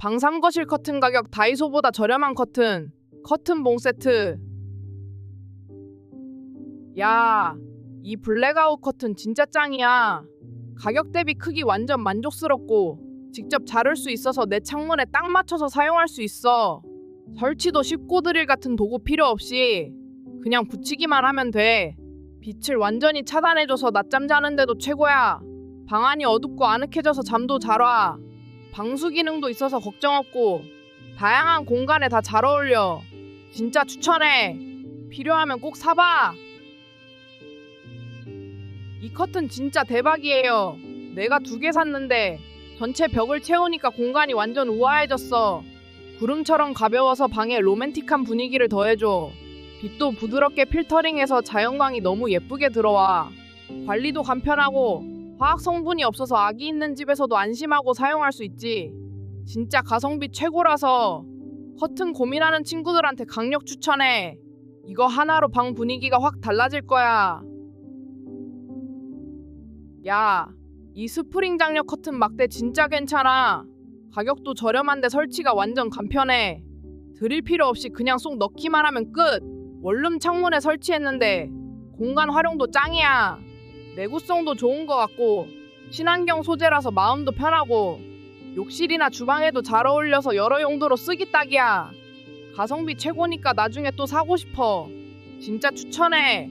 방삼 거실 커튼 가격 다이소보다 저렴한 커튼. 커튼 봉 세트. 야, 이 블랙아웃 커튼 진짜 짱이야. 가격 대비 크기 완전 만족스럽고 직접 자를 수 있어서 내 창문에 딱 맞춰서 사용할 수 있어. 설치도 쉽고 드릴 같은 도구 필요 없이 그냥 붙이기만 하면 돼. 빛을 완전히 차단해줘서 낮잠 자는데도 최고야. 방 안이 어둡고 아늑해져서 잠도 잘 와. 방수 기능도 있어서 걱정 없고 다양한 공간에 다 잘 어울려. 진짜 추천해. 필요하면 꼭 사봐. 이 커튼 진짜 대박이에요. 내가 두 개 샀는데 전체 벽을 채우니까 공간이 완전 우아해졌어. 구름처럼 가벼워서 방에 로맨틱한 분위기를 더해줘. 빛도 부드럽게 필터링해서 자연광이 너무 예쁘게 들어와. 관리도 간편하고 화학 성분이 없어서 아기 있는 집에서도 안심하고 사용할 수 있지. 진짜 가성비 최고라서 커튼 고민하는 친구들한테 강력 추천해. 이거 하나로 방 분위기가 확 달라질 거야. 야, 이 스프링 장력 커튼 막대 진짜 괜찮아. 가격도 저렴한데 설치가 완전 간편해. 드릴 필요 없이 그냥 쏙 넣기만 하면 끝. 원룸 창문에 설치했는데 공간 활용도 짱이야. 내구성도 좋은 것 같고 친환경 소재라서 마음도 편하고 욕실이나 주방에도 잘 어울려서 여러 용도로 쓰기 딱이야. 가성비 최고니까 나중에 또 사고 싶어. 진짜 추천해.